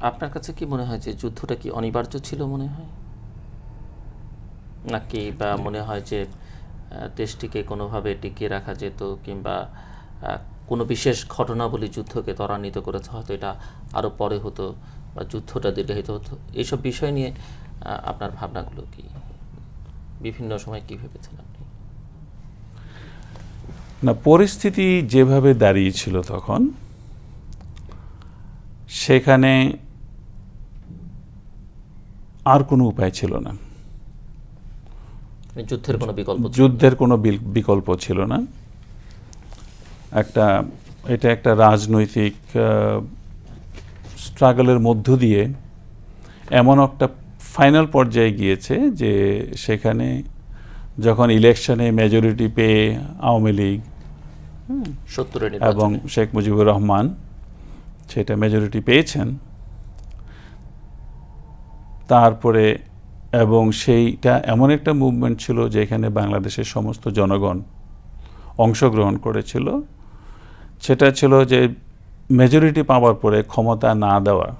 আপনার কাছে কি মনে হয় যে যুদ্ধটা কি অনিবার্য ছিল মনে হয়? নাকি বা মনে হয় যে দেশটিকে কোনোভাবে টিকিয়ে রাখা যেত কিংবা কোনো বিশেষ ঘটনাবলী যুদ্ধকে ত্বরান্বিত করেছে হয়তো এটা আরও পরে হতো বা যুদ্ধটা দীর্ঘায়িত হতো? এইসব বিষয় নিয়ে আপনার ভাবনাগুলো কি? বিভিন্ন সময় কি ভেবেছেন আপনি? না পরিস্থিতি যেভাবে দাঁড়িয়েছিল তখন সেখানে আর কোনো উপায় ছিল না। যুদ্ধের কোনো বিকল্প যুদ্ধের কোনো বিকল্প ছিল না। একটা এটা একটা রাজনৈতিক স্ট্রাগলের মধ্য দিয়ে এমন একটা ফাইনাল পর্যায়ে গিয়েছে যে সেখানে যখন ইলেকশনে মেজরিটি পেয়ে আওয়ামী লীগ এবং শেখ মুজিবুর রহমান সেটা মেজরিটি পেয়েছেন। তারপরে এবং সেইটা এমন একটা মুভমেন্ট ছিল যেখানে বাংলাদেশের সমস্ত জনগণ অংশগ্রহণ করেছিল। সেটা ছিল যে মেজরিটি পাওয়ার পরে ক্ষমতা না দেওয়া,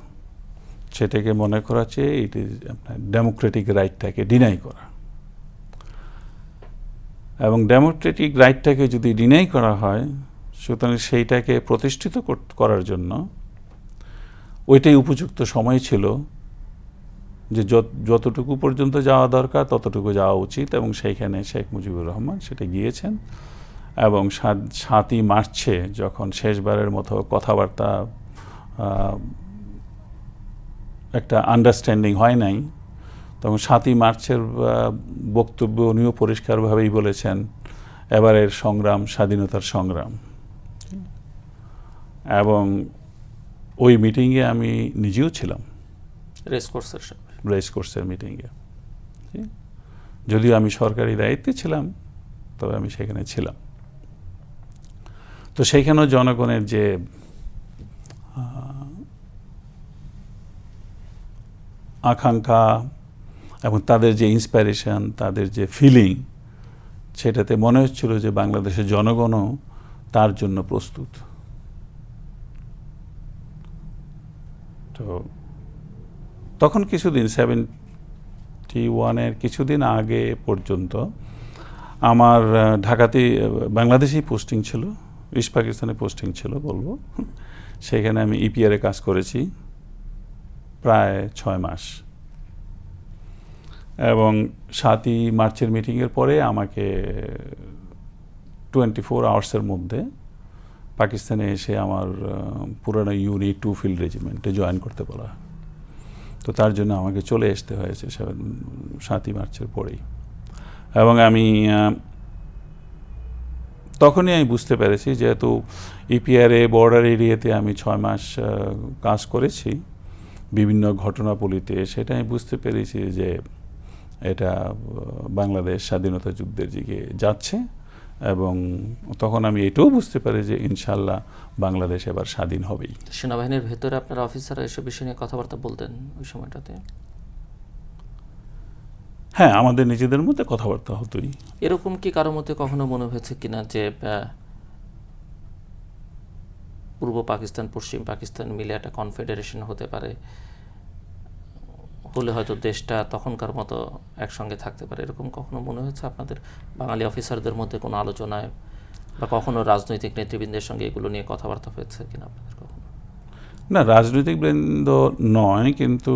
সেটাকে মনে করা হচ্ছে ইট ইজ আপনার ডেমোক্রেটিক রাইটটাকে ডিনাই করা। এবং ডেমোক্রেটিক রাইটটাকে যদি ডিনাই করা হয়, সুতরাং সেইটাকে প্রতিষ্ঠিত করার জন্য ওইটাই উপযুক্ত সময় ছিল যে যত- যতটুকু পর্যন্ত যাওয়া দরকার ততটুকু যাওয়া উচিত এবং সেইখানে শেখ মুজিবুর রহমান সেটা গিয়েছেন এবং সাত, সাতই মার্চে যখন শেষবারের মতো কথাবার্তা একটা আন্ডারস্ট্যান্ডিং হয় নাই, তখন সাতই মার্চের বক্তব্য উনিও পরিষ্কারভাবেই বলেছেন, এবারের সংগ্রাম, স্বাধীনতার সংগ্রাম। এবং ওই মিটিংয়ে আমি নিজেও ছিলাম। রেস কোর্সের রেস কোর্সের মিটিংয়ে যদিও আমি সরকারি দায়িত্বে ছিলাম তবে আমি সেখানে ছিলাম। তো সেইখানেও জনগণের যে আকাঙ্ক্ষা এবং তাদের যে ইন্সপাইরেশন তাদের যে ফিলিং সেটাতে মনে হচ্ছিল যে বাংলাদেশের জনগণও তার জন্য প্রস্তুত। তো তখন কিছুদিন সেভেন্টি ওয়ানের কিছুদিন আগে পর্যন্ত আমার ঢাকাতেই বাংলাদেশেই পোস্টিং ছিল ইস্ট পাকিস্তানে পোস্টিং ছিল বলব। সেখানে আমি ইপিআরে কাজ করেছি প্রায় ছয় মাস। এবং সাতই মার্চের মিটিংয়ের পরে আমাকে টোয়েন্টি ফোর আওয়ার্সের মধ্যে পাকিস্তানে এসে আমার পুরানো ইউনিট টু ফিল্ড রেজিমেন্টে জয়েন করতে বলা তো তার জন্য আমাকে চলে আসতে হয়েছে সাতই মার্চের পরেই। এবং আমি তখনই আমি বুঝতে পেরেছি যেহেতু ইপিআরএ বর্ডার এরিয়াতে আমি ছয় মাস কাজ করেছি, বিভিন্ন ঘটনাবলিতে, সেটা আমি বুঝতে পেরেছি যে এটা বাংলাদেশ স্বাধীনতা যুদ্ধের দিকে যাচ্ছে। এবং তখন আমি এটাও বুঝতে পারি যে ইনশাল্লাহ বাংলাদেশ এবার স্বাধীন হবেই। সেনাবাহিনীর ভেতরে আপনার অফিসাররা এসব বিষয় নিয়ে কথাবার্তা বলতেন ওই সময়টাতে? হ্যাঁ আমাদের নিজেদের মধ্যে কথাবার্তা হতোই। এরকম কি কারও মধ্যে কখনো মনে হয়েছে কিনা যে পূর্ব পাকিস্তান পশ্চিম পাকিস্তান মিলে একটা কনফেডারেশন হতে পারে? হলে হয়তো দেশটা তখনকার মতো একসঙ্গে থাকতে পারে। এরকম কখনো মনে হয়েছে আপনাদের? বাঙালি অফিসারদের মধ্যে কোনো আলোচনায় বা কখনো রাজনৈতিক নেতৃবৃন্দের সঙ্গে এগুলো নিয়ে কথাবার্তা হয়েছে কিনা আপনাদের কখনো? না, রাজনৈতিক বৃন্দ নয়, কিন্তু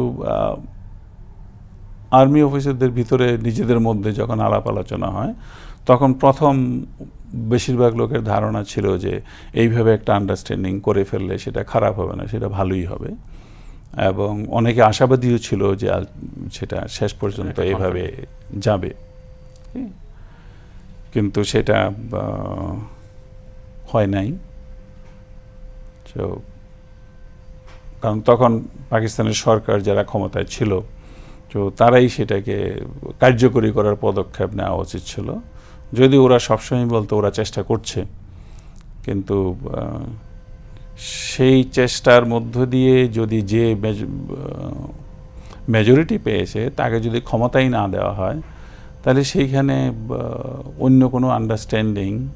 আর্মি অফিসারদের ভিতরে নিজেদের মধ্যে যখন আলাপ আলোচনা হয়, তখন প্রথম বেশিরভাগ লোকের ধারণা ছিল যে, এইভাবে একটা আন্ডারস্ট্যান্ডিং করে ফেললে সেটা খারাপ হবে না, সেটা ভালোই হবে। এবং অনেকে আশাবাদীও ছিল যে সেটা শেষ পর্যন্ত এভাবে যাবে। কিন্তু সেটা হয় নাই। তো কারণ তখন পাকিস্তানের সরকার যারা ক্ষমতায় ছিল তো তারাই সেটাকে কার্যকরী করার পদক্ষেপ নেওয়া উচিত ছিল। যদি ওরা সবসময় বলতো ওরা চেষ্টা করছে কিন্তু সেই চেষ্টার মধ্য দিয়ে যদি যে মেজরিটি পেয়েছে তাকে যদি ক্ষমতাই না দেওয়া হয় তাহলে সেইখানে অন্য কোনো আন্ডারস্ট্যান্ডিং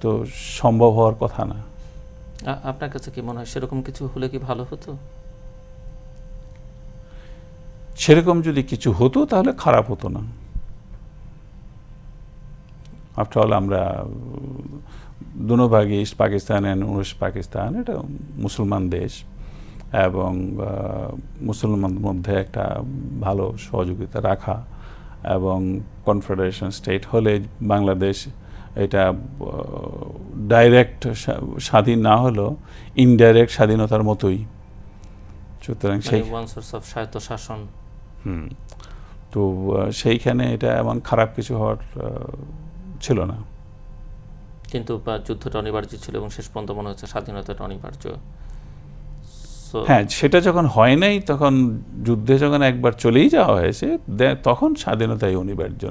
তো সম্ভব হওয়ার কথা না। আপনার কাছে কি মনে হয় সেরকম কিছু হলে কি ভালো হতো? সেরকম যদি কিছু হতো তাহলে খারাপ হতো না। আফটার অল আমরা দুনোভাগে east Pakistan and west Pakistan এটা মুসলমান দেশ এবং মুসলমানদের মধ্যে একটা ভালো সহযোগিতা রাখা এবং কনফেডারেশন স্টেট হলে বাংলাদেশ এটা ডাইরেক্ট স্বাধীন না হলেও ইনডাইরেক্ট স্বাধীনতার মতোই। সুতরাং সেই ওয়ান সোর্স অফ স্বায়ত্ত শাসন হুম তো সেইখানে এটা এমন খারাপ কিছু হওয়ার ছিল না। কিন্তু বা, যুদ্ধটা অনিবার্য ছিল এবং শেষ পর্যন্ত মনে হচ্ছে স্বাধীনতাটা অনিবার্য। হ্যাঁ সেটা যখন হয় নাই তখন যুদ্ধে যখন একবার চলেই যাওয়া হয়েছে তখন স্বাধীনতাই অনিবার্য।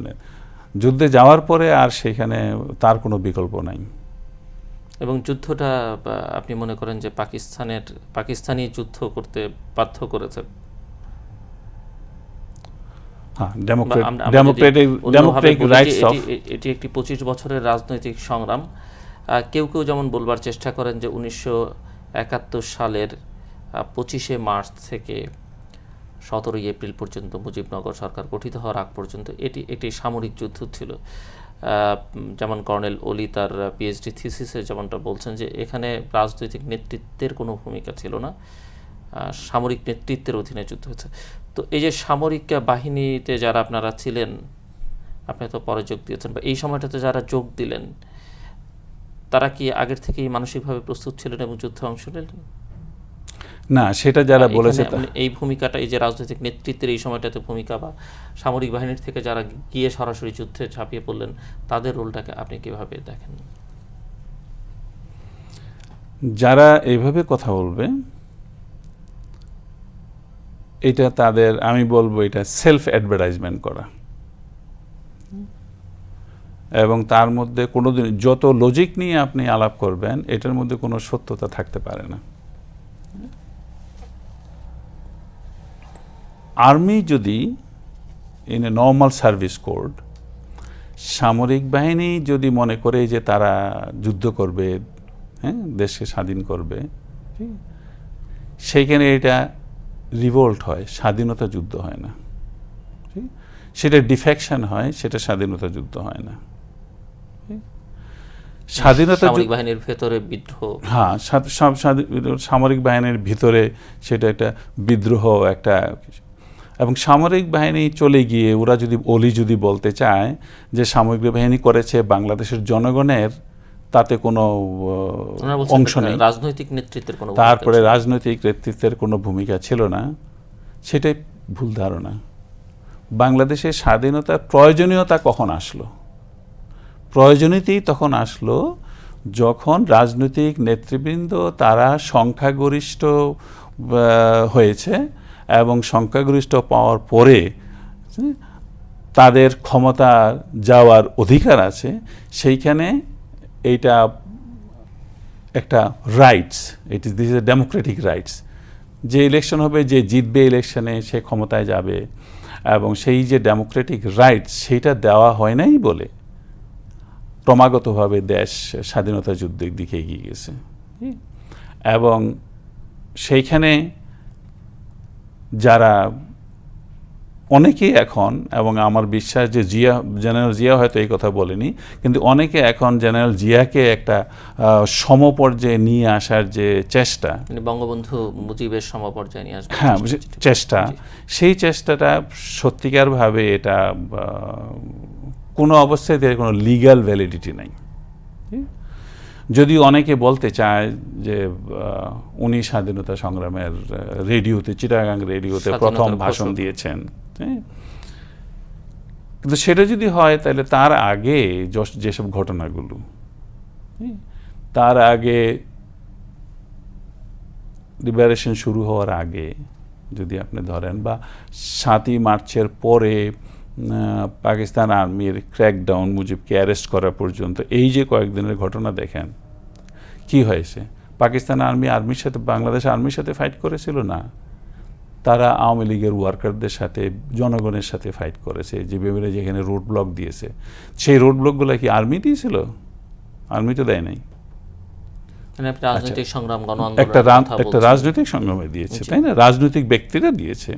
যুদ্ধে যাওয়ার পরে আর সেখানে তার কোনো বিকল্প নাই। এবং যুদ্ধটা আপনি মনে করেন যে পাকিস্তানের পাকিস্তানি যুদ্ধ করতে বাধ্য করেছে হ্যাঁ বা ডেমোক্রেট আমরা- আমরা যদি ডেমোক্রেটিক অন্যভাবে ডেমোক্রেটিক বলি যে রাইটস অফ এটি- এ- এটি একটি পঁচিশ বছরের রাজনৈতিক সংগ্রাম। কেউ কেউ যেমন বলবার চেষ্টা করেন যে উনিশশো একাত্তর সালের পঁচিশে মার্চ থেকে সতেরোই এপ্রিল পর্যন্ত মুজিবনগর সরকার গঠিত হওয়ার আগ পর্যন্ত এটি একটি সামরিক যুদ্ধ ছিল। আহ, যেমন কর্নেল ওলি তার পিএইচডি থিসিসে যেমনটা বলছেন যে এখানে রাজনৈতিক নেতৃত্বের কোনো ভূমিকা ছিল না। আহ, সামরিক নেতৃত্বের অধীনে যুদ্ধ হয়েছে। তো এই যে সামরিক বাহিনীতে যারা আপনারা ছিলেন আপনি তো পরে যোগ দিয়েছেন বা এই সময়টাতে যারা যোগ দিলেন তারা কি আগের থেকেই মানসিকভাবে প্রস্তুত ছিলেন এবং যুদ্ধে অংশ নিলেন? না সেটা যারা এখানে বলেছে এই ভূমিকাটা এই যে রাজনৈতিক নেতৃত্বের এই সময়টাতে ভূমিকা বা সামরিক বাহিনীর থেকে যারা গিয়ে সরাসরি যুদ্ধে ঝাঁপিয়ে পড়লেন তাদের রোলটাকে আপনি কীভাবে দেখেন? যারা এইভাবে কথা বলবে এটা তাদের, আমি বলব এটা সেলফ অ্যাডভার্টাইজমেন্ট করা এবং তার মধ্যে কোনোদিন, যত লজিক নিয়ে আপনি আলাপ করবেন, এটার মধ্যে কোনো সত্যতা থাকতে পারে না আর্মি যদি in a normal service code সামরিক বাহিনী যদি মনে করে যে তারা যুদ্ধ করবে হ্যাঁ দেশকে স্বাধীন করবে? সেইখানে এটা রিভোল্ট হয় স্বাধীনতা যুদ্ধ হয় না। সেটা ডিফেকশন হয় সেটা স্বাধীনতা যুদ্ধ হয় না। স্বাধীনতা সামরিক বাহিনীর ভেতরে বিদ্রোহ। হ্যাঁ সামরিক বাহিনীর ভিতরে সেটা একটা বিদ্রোহ একটা এবং সামরিক বাহিনী চলে গিয়ে ওরা যদি অলি যদি বলতে চায় যে সামরিক বাহিনী করেছে বাংলাদেশের জনগণের তাতে কোনো অংশ নেই। রাজনৈতিক নেতৃত্বের কোনো তারপরে রাজনৈতিক নেতৃত্বের কোনো ভূমিকা ছিল না। সেটাই ভুল ধারণা। বাংলাদেশের স্বাধীনতার প্রয়োজনীয়তা কখন আসলো? প্রয়োজনীয়তেই তখন আসলো যখন রাজনৈতিক নেতৃবৃন্দ তারা সংখ্যাগরিষ্ঠ হয়েছে এবং সংখ্যাগরিষ্ঠ পাওয়ার পরে তাদের ক্ষমতা যাওয়ার অধিকার আছে। সেইখানে এইটা একটা rights it is this is democratic rights যে ইলেকশন হবে, যে জিতবে ইলেকশনে সে ক্ষমতায় যাবে। এবং সেই যে ডেমোক্রেটিক রাইটস সেইটা দেওয়া হয় নাই বলে ক্রমাগতভাবে দেশ স্বাধীনতা যুদ্ধের দিকে এগিয়ে গেছে। এবং সেইখানে যারা অনেকেই এখন এবং আমার বিশ্বাস যে জিয়া জেনারেল জিয়া হয়তো এই কথা বলেনি কিন্তু অনেকে এখন জেনারেল জিয়াকে একটা সমপর্যায়ে নিয়ে আসার যে চেষ্টা মানে বঙ্গবন্ধু মুজিবের সমপর্যায়ে নিয়ে আসবে। হ্যাঁ চেষ্টা সেই চেষ্টাটা সত্যিকারভাবে এটা কোনো অবস্থায় এর কোনো লিগ্যাল ভ্যালিডিটি নাই? যদি অনেকে বলতে চায় যে উনি স্বাধীনতা সংগ্রামের রেডিওতে চিটাগাং রেডিওতে প্রথম ভাষণ দিয়েছেন। হ্যাঁ? কিন্তু সেটা যদি হয়, তাহলে তার আগে যস- যেসব ঘটনাগুলো হ্যাঁ? তার আগে লিবারেশন শুরু হওয়ার আগে যদি আপনি ধরেন, বা সাতই মার্চের পরে পাকিস্তান আর্মির ক্র্যাকডাউন মুজিবকে অ্যারেস্ট করা পর্যন্ত এই যে কয়েকদিনের ঘটনা দেখেন, কি হয়েছে পাকিস্তান আর্মি, আর্মির সাথে, বাংলাদেশ আর্মির সাথে ফাইট করেছিল না তারা আওয়ামী লীগের ওয়ার্কারদের সাথে জনগণের সাথে ফাইট করেছে। যে বিভিন্ন যেখানে রোড ব্লক দিয়েছে সেই রোড ব্লকগুলো কি আর্মি দিয়েছিল? আর্মি তো দেয় নাই। মানে রাজনৈতিক সংগ্রাম একটা একটা রাজনৈতিক সংগ্রামে দিয়েছে তাই না? রাজনৈতিক ব্যক্তিরা দিয়েছে।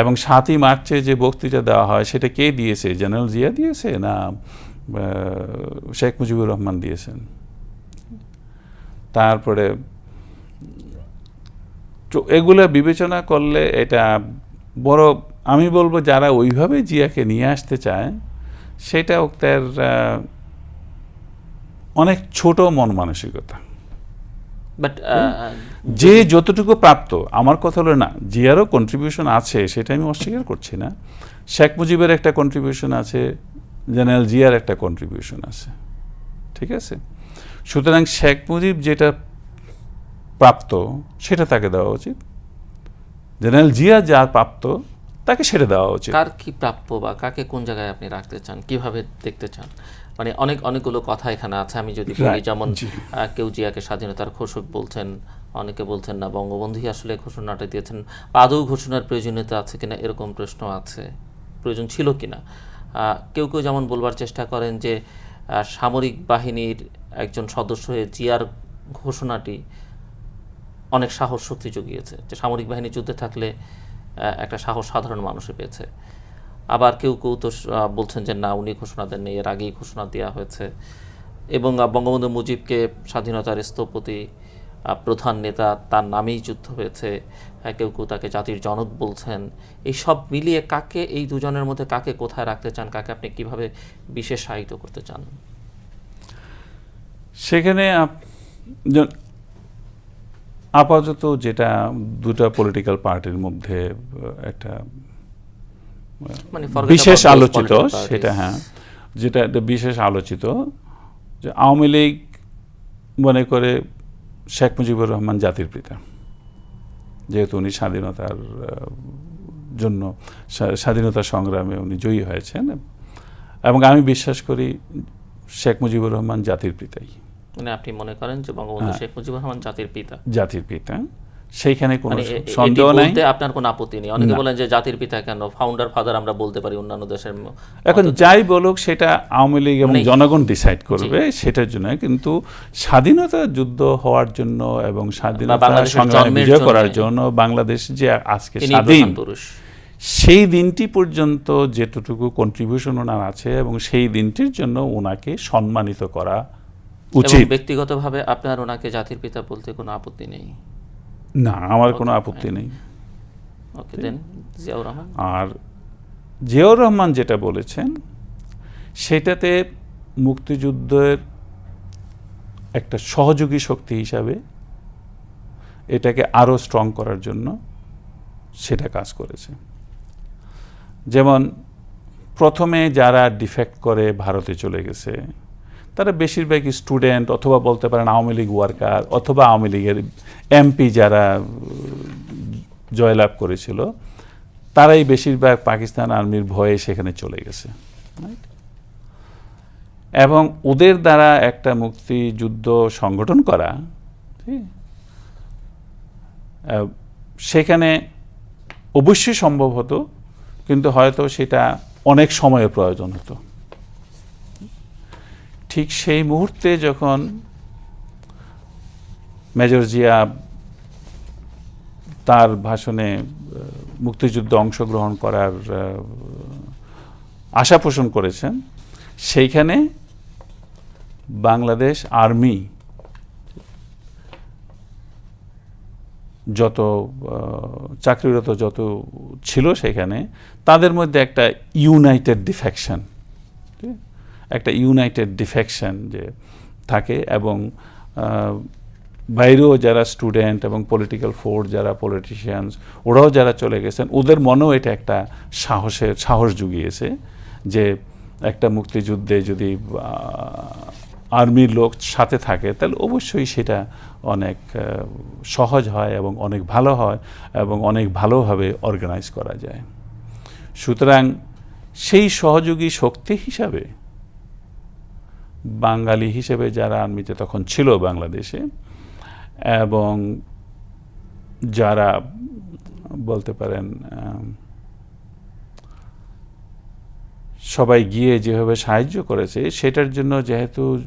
এবং সাতই মার্চে যে বক্তৃতা দেওয়া হয় সেটা কে দিয়েছে? জেনারেল জিয়া দিয়েছে না শেখ মুজিবুর রহমান দিয়েছেন? তারপরে এগুলো বিবেচনা করলে এটা বড় আমি বলব যারা ওইভাবে জিয়াকে নিয়ে আসতে চায় সেটা তার অনেক ছোট মন মানসিকতা। বাট যে যতটুকু প্রাপ্ত আমার কথা হলো না জিয়ারও কন্ট্রিবিউশন আছে সেটা আমি অস্বীকার করছি না। শেখ মুজিবের একটা কন্ট্রিবিউশন আছে জেনারেল জিয়ার একটা কন্ট্রিবিউশন আছে। ঠিক আছে? সুতরাং শেখ মুজিব যেটা প্রাপ্ত সেটা তাকে দেওয়া উচিত। জেনারেল জিয়া যা প্রাপ্ত তাকে সেটা দেওয়া উচিত। কার কি প্রাপ্য বা কাকে কোন জায়গায় আপনি রাখতে চান কীভাবে দেখতে চান? মানে অনেক অনেকগুলো কথা এখানে আছে। আমি যদি বলি যেমন কেউ জিয়াকে স্বাধীনতার ঘোষক বলছেন অনেকে বলছেন না বঙ্গবন্ধু আসলে ঘোষণাটা দিয়েছেন। আদৌ ঘোষণার প্রয়োজনীয়তা আছে কিনা এরকম প্রশ্ন আছে। প্রয়োজন ছিল কিনা? কেউ কেউ যেমন বলবার চেষ্টা করেন যে সামরিক বাহিনীর একজন সদস্য হয়ে জিয়ার ঘোষণাটি অনেক সাহস শক্তি জুগিয়েছে। যে সামরিক বাহিনী যুদ্ধে থাকলে একটা সাহস সাধারণ মানুষে পেয়েছে। আবার কেউ কেউ তো বলছেন যে না, উনি ঘোষণা দেননি, এর আগেই ঘোষণা দেওয়া হয়েছে। এবং বঙ্গবন্ধু মুজিবকে স্বাধীনতার স্থপতি প্রধান নেতা তার নামেই যুদ্ধ হয়েছে। কেউ কেউ তাকে জাতির জনক বলছেন। এই সব মিলিয়ে কাকে, এই দুজনের মধ্যে কাকে কোথায় রাখতে চান, কাকে আপনি কীভাবে বিশেষায়িত করতে চান? সেখানে আপাতত যেটা দুটা পলিটিক্যাল পার্টির মধ্যে একটা মানে বিশেষ আলোচিত সেটা হ্যাঁ যেটা একটা বিশেষ আলোচিত যে আওয়ামী লীগ মনে করে শেখ মুজিবুর রহমান জাতির পিতা। যেহেতু উনি স্বাধীনতার জন্য স্বাধীনতা সংগ্রামে উনি জয়ী হয়েছেন এবং আমি বিশ্বাস করি শেখ মুজিবুর রহমান জাতির পিতাই। মানে আপনি মনে করেন যে বঙ্গবন্ধু হ্যাঁ। শেখ মুজিবুর রহমান জাতির পিতা? জাতির পিতা। সেইখানে কোনো মানে সন্দেহ নাই। আপনার কোনো আপত্তি নেই। অনেকে বলেন যে জাতির পিতা কেন? ফাউন্ডার ফাদার আমরা বলতে পারি অন্যান্য দেশের এখন যাই বলুক সেটা আওয়ামী লীগ এবং মানে- জনগণ ডিসাইড করবে সেটার জন্য। কিন্তু স্বাধীনতা যুদ্ধ হওয়ার জন্য এবং স্বাধীনতা সংগ্রামে বিজয় করার জন্য বাংলাদেশ যে আজকে স্বাধীন সেই দিনটি পর্যন্ত যেটুকু কন্ট্রিবিউশন ওনার আছে এবং সেই দিনটির জন্য ওনাকে সম্মানিত করা উচিত। ব্যক্তিগতভাবে আপনার ওনাকে জাতির পিতা বলতে কোনো আপত্তি নেই? না আমার কোনো আপত্তি নেই। ওকে দেন জিয়াউর রহমান? আর জিয়াউর রহমান যেটা বলেছেন সেটাতে মুক্তিযুদ্ধের একটা সহযোগী শক্তি হিসাবে এটাকে আরও স্ট্রং করার জন্য সেটা কাজ করেছে। যেমন প্রথমে যারা ডিফেক্ট করে ভারতে চলে গেছে তারা বেশিরভাগ স্টুডেন্ট অথবা বলতে পারেন আওয়ামী লীগ ওয়ার্কার অথবা আওয়ামী লীগের এমপি যারা জয়লাভ করেছিল, তারাই বেশিরভাগ পাকিস্তান আর্মির ভয়ে সেখানে চলে গেছে এবং ওদের দ্বারা একটা মুক্তিযুদ্ধ সংগঠন করা? সেখানে অবশ্যই সম্ভব হতো, কিন্তু হয়তো সেটা অনেক সময়ের প্রয়োজন হতো ঠিক সেই মুহূর্তে যখন মেজর জিয়া তার ভাষণে মুক্তিযুদ্ধে অংশগ্রহণ করার আশা পোষণ করেছেন, সেইখানে বাংলাদেশ আর্মি যত চাকরিরত যত ছিল সেখানে তাদের মধ্যে একটা ইউনাইটেড ডিফেকশন একটা ইউনাইটেড ডিফেকশন যে থাকে এবং বাইরেও যারা স্টুডেন্ট এবং পলিটিক্যাল ফোর্স যারা পলিটিশিয়ানস ওরাও যারা চলে গেছেন, ওদের মনেও এটা একটা সাহসের, সাহস জুগিয়েছে যে একটা মুক্তিযুদ্ধে যদি আর্মির লোক সাথে থাকে, তাহলে অবশ্যই সেটা অনেক সহজ হয় এবং অনেক ভালো হয় এবং অনেক ভালোভাবে অর্গানাইজ করা যায়। সুতরাং সেই সহযোগী শক্তি হিসাবে বাঙালি হিসেবে যারা আর্মিতে তখন ছিল বাংলাদেশে এবং যারা বলতে পারেন সবাই গিয়ে যেভাবে সাহায্য করেছে সেটার জন্য যেহেতু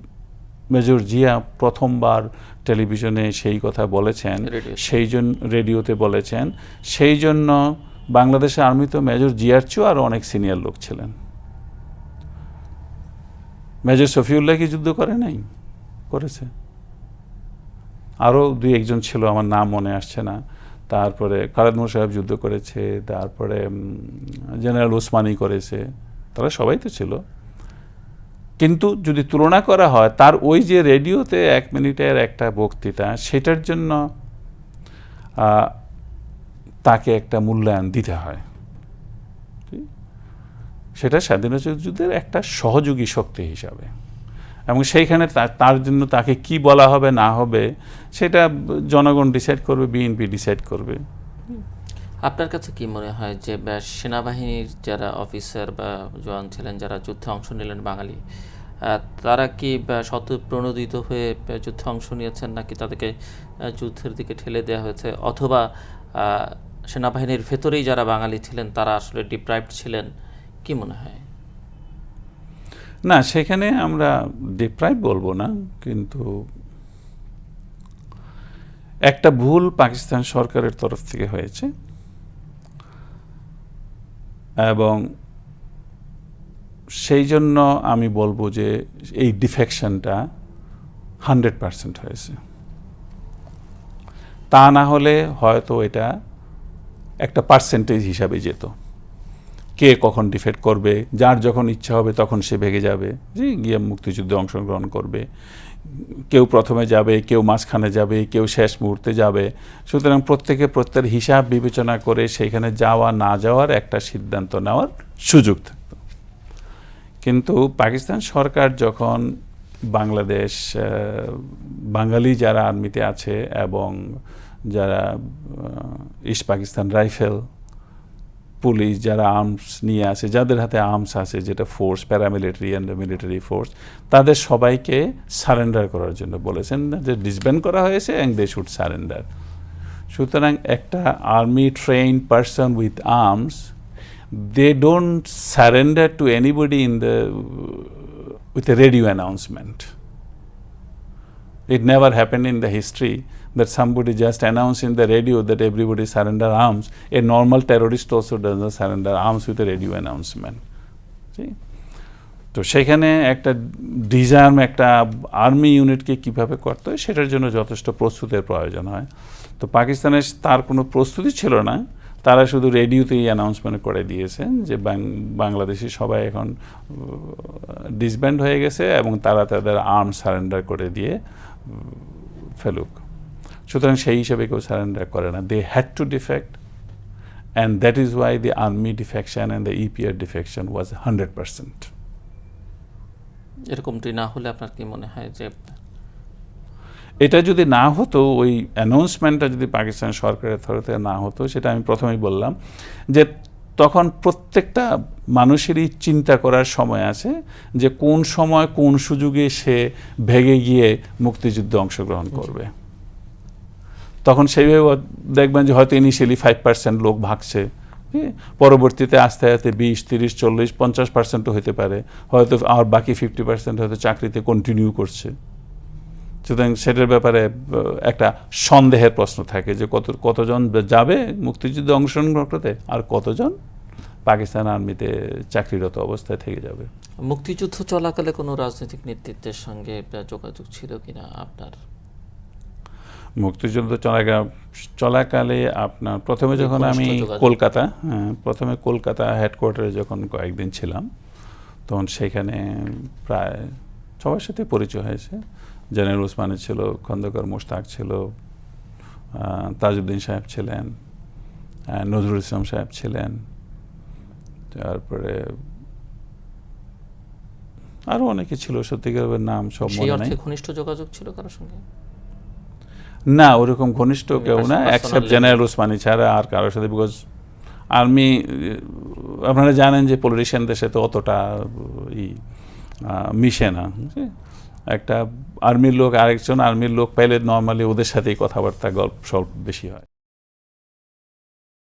মেজর জিয়া প্রথমবার টেলিভিশনে সেই কথা বলেছেন সেই জন্য রেডিওতে বলেছেন সেই জন্য বাংলাদেশের আর্মিতে মেজর জিয়ারচু আরও অনেক সিনিয়র লোক ছিলেন। মেজর শফিউল্লাহ কি যুদ্ধ করে নাই? করেছে। আরও দুই একজন ছিল, আমার নাম মনে আসছে না। তারপরে মোর সাহেব যুদ্ধ করেছে, তারপরে জেনারেল ওসমানি করেছে। তারা সবাই তো ছিল। কিন্তু যদি তুলনা করা হয়, তার ওই যে রেডিওতে এক মিনিটের একটা বক্তৃতা, সেটার জন্য তাকে একটা মূল্যায়ন দিতে হয়? সেটা স্বাধীনতা যুদ্ধের একটা সহযোগী শক্তি হিসাবে। এবং সেইখানে তার জন্য তাকে কি বলা হবে না হবে সেটা জনগণ ডিসাইড করবে বিএনপি ডিসাইড করবে। আপনার কাছে কি মনে হয় যে সেনাবাহিনীর যারা অফিসার বা জওয়ান ছিলেন যারা যুদ্ধে অংশ নিলেন বাঙালি তারা কি বা, স্বতঃপ্রণোদিত হয়ে যুদ্ধে অংশ নিয়েছেন নাকি তাদেরকে যুদ্ধের দিকে ঠেলে দেওয়া হয়েছে? অথবা সেনাবাহিনীর ভেতরেই যারা বাঙালি ছিলেন তারা আসলে ডিপ্রাইভড ছিলেন? কি মনে হয়? না, সেখানে আমরা ডিপ্রাইভ বলব না, কিন্তু একটা ভুল পাকিস্তান সরকারের তরফ থেকে হয়েছে। এবং সেই জন্য আমি বলব যে এই ডিফেকশনটা হান্ড্রেড পার্সেন্ট হয়েছে। তা না হলে হয়তো এটা একটা পার্সেন্টেজ হিসাবে যেত। কে কখন ডিফেক্ট করবে, যার যখন ইচ্ছা হবে তখন সে ভেগে যাবে। যে গিয়ে মুক্তিযুদ্ধে অংশগ্রহণ করবে। কেউ প্রথমে যাবে, কেউ মাঝখানে যাবে, কেউ শেষ মুহূর্তে যাবে। সুতরাং প্রত্যেকে প্রত্যেকের হিসাব বিবেচনা করে সেইখানে যাওয়া না যাওয়ার একটা সিদ্ধান্ত নেওয়ার সুযোগ থাকতো। কিন্তু পাকিস্তান সরকার যখন বাংলাদেশ বাঙালি যারা আর্মিতে আছে এবং যারা ইস্ট পাকিস্তান রাইফেল পুলিশ যারা আর্মস নিয়ে আসে, যাদের হাতে আর্মস আছে, যেটা force paramilitary and military force তাদের সবাইকে সারেন্ডার করার জন্য বলেছেন যে ডিসব্যান্ড করা হয়েছে অ্যান্ড দে শুড সারেন্ডার সুতরাং একটা army train person with arms they don't surrender to anybody in the with a radio announcement It never happened in the history that somebody just announced in the radio that everybody surrender arms. A normal terrorist also doesn't surrender arms with a radio announcement. See? তো সেখানে একটা ডিজার্ম, একটা army ইউনিটকে কীভাবে করতে হয়, সেটার জন্য যথেষ্ট প্রস্তুতের প্রয়োজন হয় তো পাকিস্তানের তার কোনো প্রস্তুতি ছিল না তারা শুধু রেডিওতেই অ্যানাউন্সমেন্ট করে দিয়েছেন যে বাংলাদেশি সবাই এখন ডিসব্যান্ড হয়ে গেছে এবং তারা তাদের আর্ম সারেন্ডার করে দিয়ে ফেলুক সুতরাং সেই হিসেবে কেউ সারেন্ডার করে না। They had to defect and that is why the army defection and the EPR defection was hundred percent এরকমটি না হলে আপনার কি মনে হয় যে এটা যদি না হতো ওই অ্যানাউন্সমেন্টটা যদি পাকিস্তান সরকারের তরফ থেকে না হতো সেটা আমি প্রথমেই বললাম যে তখন প্রত্যেকটা মানুষেরই চিন্তা করার সময় আছে যে কোন সময় কোন সুযোগে সে ভেগে গিয়ে মুক্তিযুদ্ধে অংশগ্রহণ করবে। তখন সেইভাবে দেখবেন যে হয়তো ইনিশিয়ালি ফাইভ পার্সেন্ট লোক ভাগছে। হ্যাঁ? পরবর্তীতে আস্তে আস্তে বিশ, তিরিশ, চল্লিশ, পঞ্চাশ পার্সেন্টও হতে পারে। হয়তো আর বাকি ফিফটি পার্সেন্ট হয়তো চাকরিতে কন্টিনিউ করছে। সুতরাং সেটার ব্যাপারে একটা সন্দেহের প্রশ্ন থাকে যে কত, কতজন যাবে মুক্তিযুদ্ধে অংশগ্রহণ করতে আর কতজন পাকিস্তান আর্মিতে চাকরিরত অবস্থায় থেকে যাবে? মুক্তিযুদ্ধ চলাকালে কোনো রাজনৈতিক নেতৃত্বের সঙ্গে যোগাযোগ ছিল কিনা আপনার? মুক্তিযুদ্ধ চলাকা চলাকালে আপনার প্রথমে যখন আমি কলকাতা হ্যাঁ, প্রথমে কলকাতা হেডকোয়ার্টারে যখন কয়েকদিন ছিলাম তখন সেখানে প্রায় সবার সাথে পরিচয় হয়েছে। জেনারেল ওসমানে ছিল খন্দকার মোশতাক ছিল তাজউদ্দিন সাহেব ছিলেন নজরুল ইসলাম সাহেব ছিলেন তারপরে আরও অনেকে ছিল সত্যিকারের নাম সব মনে নাই। ঘনিষ্ঠ যোগাযোগ ছিল কারোর সঙ্গে? না ওরকম ঘনিষ্ঠ কেউ না অ্যাকসেপ্ট. জেনারেল ওসমানি ছাড়া আর কারোর সাথে বিকজ আর্মি আপনারা জানেন যে পলিটিশিয়ানদের সাথে অতটা ই মিশে না একটা আর্মির লোক আরেকজন আর্মির লোক পাইলে নর্মালি ওদের সাথেই কথাবার্তা গল্প সল্প বেশি হয়